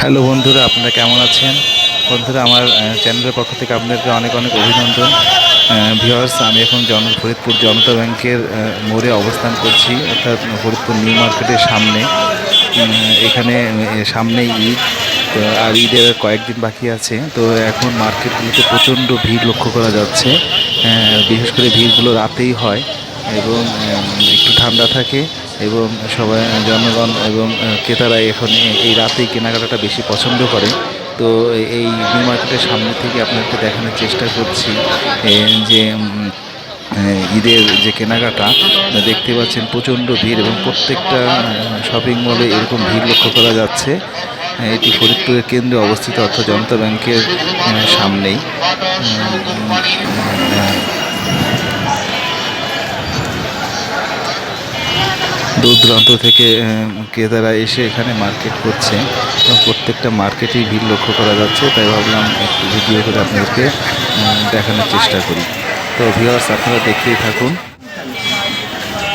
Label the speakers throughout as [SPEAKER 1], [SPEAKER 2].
[SPEAKER 1] Hello বন্ধুরা আপনারা কেমন আছেন? বন্ধুরা আমার চ্যানেলের পক্ষ থেকে আপনাদেরকে অনেক অনেক অভিনন্দন। ভিওয়ার্স আমি এখন জন ফরিদপুর জনতা ব্যাংকের মোড়ে অবস্থান করছি অর্থাৎ ফরিদপুর নিউ মার্কেটের সামনে। এখানে আহ, সামনেই ঈদ আর ঈদের কয়েকদিন বাকি আছে। তো এখন মার্কেটগুলোতে প্রচণ্ড ভিড় লক্ষ্য করা যাচ্ছে। বিশেষ করে ভিড়গুলো রাতেই হয় এবং একটু ঠান্ডা থাকে। এবং সবাই জনগণ এবং ক্রেতারা এখন এই রাতেই কেনাকাটাটা বেশি পছন্দ করে। তো এই নিউ মার্কেটের সামনে থেকে আপনাদেরকে দেখানোর চেষ্টা করছি যে ঈদের যে কেনাকাটা দেখতে পাচ্ছেন প্রচণ্ড ভিড় এবং প্রত্যেকটা শপিং মলে এরকম ভিড় লক্ষ্য করা যাচ্ছে। এটি ফরিদপুরের কেন্দ্রে অবস্থিত অর্থাৎ জনতা ব্যাংকের সামনেই। দূর দূরান্ত থেকে ক্রেতারা এসে এখানে মার্কেট করছে। এবং প্রত্যেকটা মার্কেটেই ভিড় লক্ষ্য করা যাচ্ছে। তাই ভাবলাম একটু ভিডিও করে আপনাদেরকে দেখানোর চেষ্টা করি। তো ভিউয়ার্স আপনারা দেখতেই থাকুন।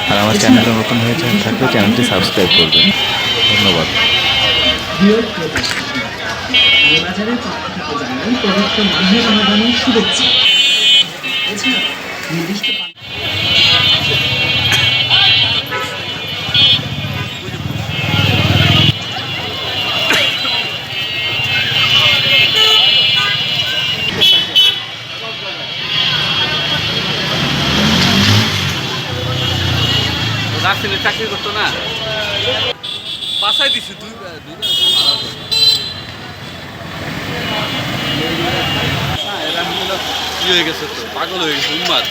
[SPEAKER 1] আর আমার চ্যানেলটা নতুন হয়ে থাকলে চ্যানেলটি সাবস্ক্রাইব করবেন। ধন্যবাদ।
[SPEAKER 2] প্রিয়
[SPEAKER 3] রাসেলের চাকরি করতো না। বাসায় দিছি, দুই হলো ই হয়ে গেছে তো, পাগল হয়ে গেছে উন্মাদ